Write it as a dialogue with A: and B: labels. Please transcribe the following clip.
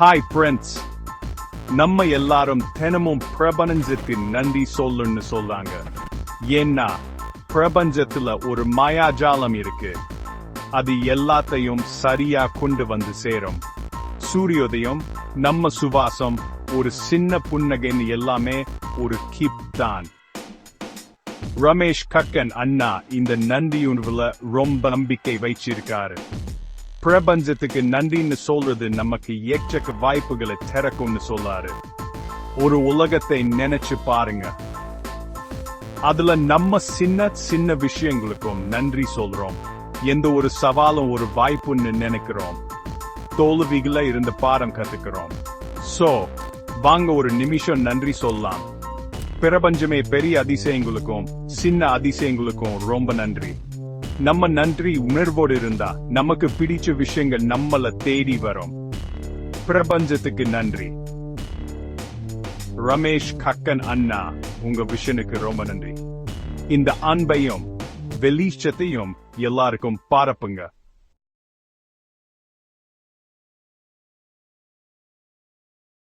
A: Hi friends நம்ம எல்லாரும் தினமும் பிரபஞ்சத்தின் நன்றி சொல்லுன்னு சொல்றாங்க. ஏன்னா பிரபஞ்சத்துல ஒரு மாயாஜாலம் இருக்கு. அது எல்லாத்தையும் சரியா கொண்டு வந்து சேரும். சூரியோதயம் நம்ம சுவாசம் ஒரு சின்ன புன்னகைன்னு எல்லாமே ஒரு கிப் தான். ரமேஷ் கக்கன் அண்ணா இந்த நன்றி உணவுல ரொம்ப நம்பிக்கை வச்சிருக்காரு. பிரபஞ்சத்துக்கு நன்றின்னு சொல்றது நமக்கு எச்சக்க வாய்ப்புகளை திறக்கும்னு சொல்லாரு. ஒரு உலகத்தை நினைச்சு பாருங்க. அதுல நம்ம சின்ன சின்ன விஷயங்களுக்கும் நன்றி சொல்றோம். எந்த ஒரு சவாலும் ஒரு வாய்ப்புன்னு நினைக்கிறோம். தோல்விகள இருந்து பாடம் கத்துக்கிறோம். சோ வாங்க ஒரு நிமிஷம் நன்றி சொல்லலாம். பிரபஞ்சமே பெரிய அதிசயங்களுக்கும் சின்ன அதிசயங்களுக்கும் ரொம்ப நன்றி. நம்ம நன்றி உணர்வோடு இருந்தா நமக்கு பிடிச்ச விஷயங்கள் நம்மள தேடி வரும். பிரபஞ்சத்துக்கு நன்றி. ரமேஷ் கக்கன் அண்ணா உங்க விஷனுக்கு ரொம்ப நன்றி. இந்த அன்பையும் வெளிச்சத்தையும் எல்லாருக்கும் பாரப்புங்க